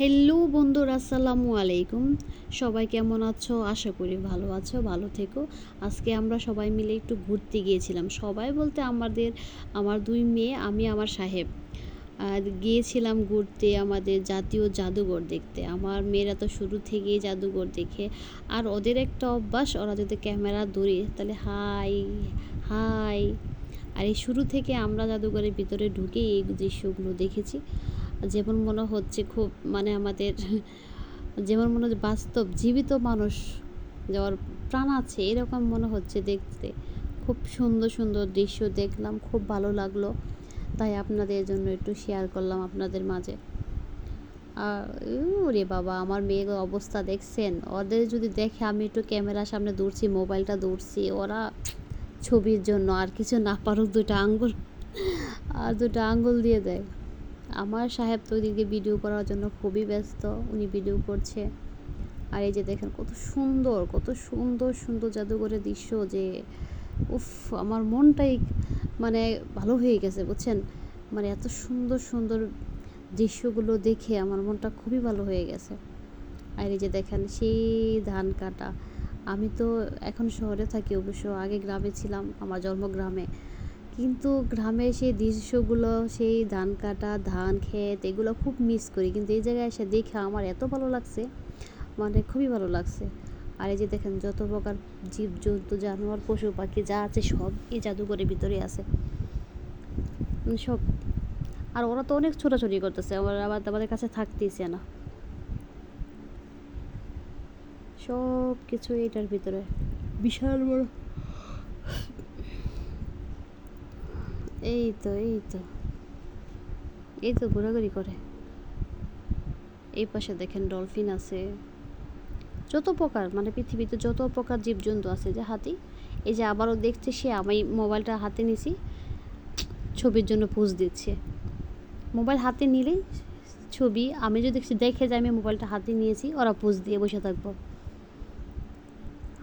Hello বন্ধুরা, আসসালামু আলাইকুম। সবাই কেমন আছো? আশা করি ভালো আছো, ভালো থেকো। আজকে আমরা সবাই মিলে একটু ঘুরতে গিয়েছিলাম। সবাই বলতে আমাদের, আমার দুই মেয়ে, আমি, আমার সাহেব। আর গিয়েছিলাম ঘুরতে আমাদের জাতীয় জাদুঘর দেখতে। আমার মেয়েরা তো শুরু থেকেই জাদুঘর দেখে। আর ওদের একটা অভ্যাস, ওরা যদি ক্যামেরা ধরে, তাহলে হাই হাই। আর এই শুরু থেকে আমরা জাদুঘরের ভিতরে ঢুকে এই দৃশ্যগুলো দেখেছি। যেমন মনে হচ্ছে খুব মানে আমাদের যেমন মনে হচ্ছে বাস্তব জীবিত মানুষ যাওয়ার প্রাণ আছে, এরকম মনে হচ্ছে দেখতে। খুব সুন্দর সুন্দর দৃশ্য দেখলাম, খুব ভালো লাগল। তাই আপনাদের জন্য একটু শেয়ার করলাম আপনাদের মাঝে। রে বাবা, আমার মেয়ের অবস্থা দেখছেন? ওদের যদি দেখে আমি একটু ক্যামেরার সামনে দৌড়ছি, মোবাইলটা দৌড়ছি, ওরা ছবির জন্য আর কিছু না পারুক দুটো আঙ্গুল, আর দুটো আঙ্গুল দিয়ে দেয়। আমার সাহেব তো ওইদিকে ভিডিও করার জন্য খুবই ব্যস্ত, উনি ভিডিও করছে। আর এই যে দেখেন কত সুন্দর কত সুন্দর সুন্দর জাদুঘরের দৃশ্য যে, উফ, আমার মনটাই মানে ভালো হয়ে গেছে, বুঝছেন? মানে এত সুন্দর সুন্দর দৃশ্যগুলো দেখে আমার মনটা খুবই ভালো হয়ে গেছে। আর এই যে দেখেন সেই ধান কাটা, আমি তো এখন শহরে থাকি অবশ্য, আগে গ্রামে ছিলাম, আমার জন্মগ্রামে। কিন্তু গ্রামে সেই দৃশ্যগুলো, সেই ধান কাটা, ধান ক্ষেত এগুলো খুব মিস করি। কিন্তু এই জায়গায় এসে দেখে আমার এত ভালো লাগছে মানে খুবই ভালো লাগছে। আর এই যে দেখেন, যত প্রকার জীব জন্তু জানোয়ার, পশু পাখি যা আছে সব এই জাদুঘরের ভিতরে আছে। সব। আর ওরা তো অনেক ছোটাছুটি করতেছে, আবার আবার আমাদের কাছে থাকতেইছে না। সব কিছু এটার ভিতরে। বিশাল বড় এই তো এই তো এই তো ঘোরাঘুরি করে। এই পাশে দেখেন ডলফিন আছে। যত প্রকার মানে পৃথিবীতে যত প্রকার জীবজন্তু আছে, যে হাতি, এই যে আবারও দেখছে সে, আমি মোবাইলটা হাতে নিছি, ছবির জন্য পোজ দিচ্ছে। মোবাইল হাতে নিলেই ছবি, আমি যদি দেখে যে আমি মোবাইলটা হাতে নিয়েছি, ওরা পোজ দিয়ে বসে থাকব।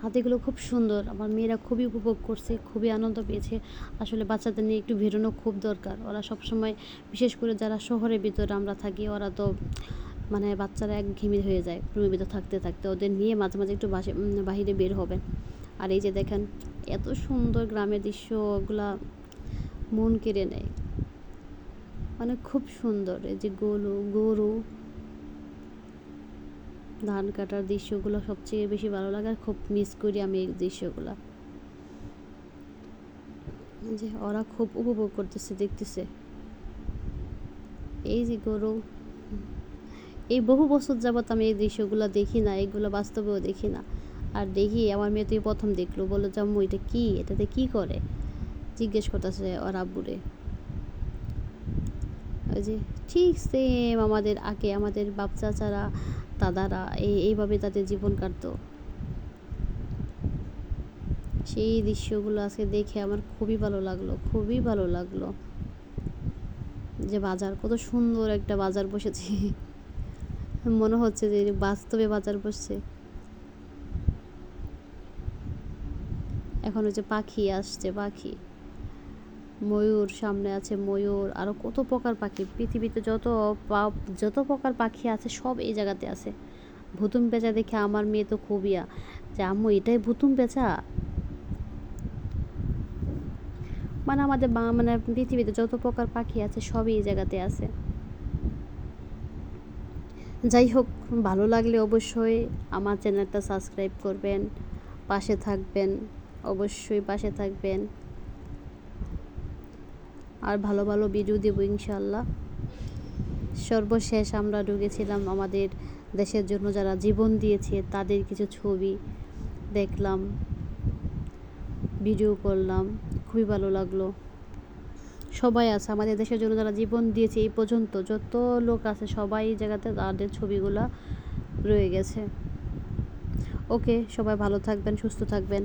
হাতিগুলো খুব সুন্দর। আমার মেয়েরা খুবই উপভোগ করছে, খুবই আনন্দ পেয়েছে। আসলে বাচ্চাদের নিয়ে একটু বেরোনো খুব দরকার। ওরা সব সময় বিশেষ করে যারা শহরের ভিতরে আমরা থাকি, ওরা তো মানে বাচ্চারা এক ঘিমি হয়ে যায় রুমের ভিতর থাকতে থাকতে। ওদের নিয়ে মাঝে মাঝে একটু বাহিরে বের হবেন। আর এই যে দেখেন, এত সুন্দর গ্রামের দৃশ্যগুলা মন কেড়ে নেয়। মানে খুব সুন্দর। এই যে গরু গরু ধান কাটার দৃশ্যগুলো সবচেয়ে বেশি ভালো লাগে, আর খুব মিস করি আমি এই দৃশ্যগুলো। যে ওরা খুব উপভোগ করতেছে, দেখতেছে। এই যে গরু, এই বহু বছর যাবৎ আমি এই দৃশ্যগুলো দেখি না, এগুলো বাস্তবেও দেখি না। আর দেখি, আমার মেয়ে তুই প্রথম দেখল, বলল, জাম্মু, এটা কী? এটাতে কী করে? জিজ্ঞেস করতেছে ওর আব্বুরে। ওই যে ঠিক সেম আমাদের আগে, আমাদের বাপ চাচারা দাদারা এই, এইভাবে তাদের জীবন কাটত। সেই দৃশ্যগুলো আজকে দেখে আমার খুবই ভালো লাগল, খুবই ভালো লাগল। যে বাজার, কত সুন্দর একটা বাজার বসেছে। মনে হচ্ছে যে বাস্তবে বাজার বসছে। এখন হচ্ছে পাখি আসছে, পাখি। ময়ূর, সামনে আছে ময়ূর আরও কত প্রকার পাখি। পৃথিবীতে যত যত প্রকার পাখি আছে, সব এই জায়গাতে আছে। ভুতুম পেঁচা দেখে আমার মেয়ে তো খুবিয়া যে আম্মু, এটাই ভুতুম পেঁচা? মানে আমাদের মানে পৃথিবীতে যত প্রকার পাখি আছে, সবই এই জায়গাতে আছে। যাই হোক, ভালো লাগলে অবশ্যই আমার চ্যানেলটা সাবস্ক্রাইব করবেন, পাশে থাকবেন, অবশ্যই পাশে থাকবেন। আর ভালো ভালো ভিডিও দেবো ইনশাল্লাহ সর্বশেষ আমরা ঢুকেছিলাম আমাদের দেশের জন্য যারা জীবন দিয়েছে, তাদের কিছু ছবি দেখলাম ভিডিও করলাম, খুবই ভালো লাগল। সবাই আছে, আমাদের দেশের জন্য যারা জীবন দিয়েছে এই পর্যন্ত যত লোক আছে সবাই জায়গাতে তাদের ছবিগুলো রয়ে গেছে। ওকে সবাই ভালো থাকবেন, সুস্থ থাকবেন।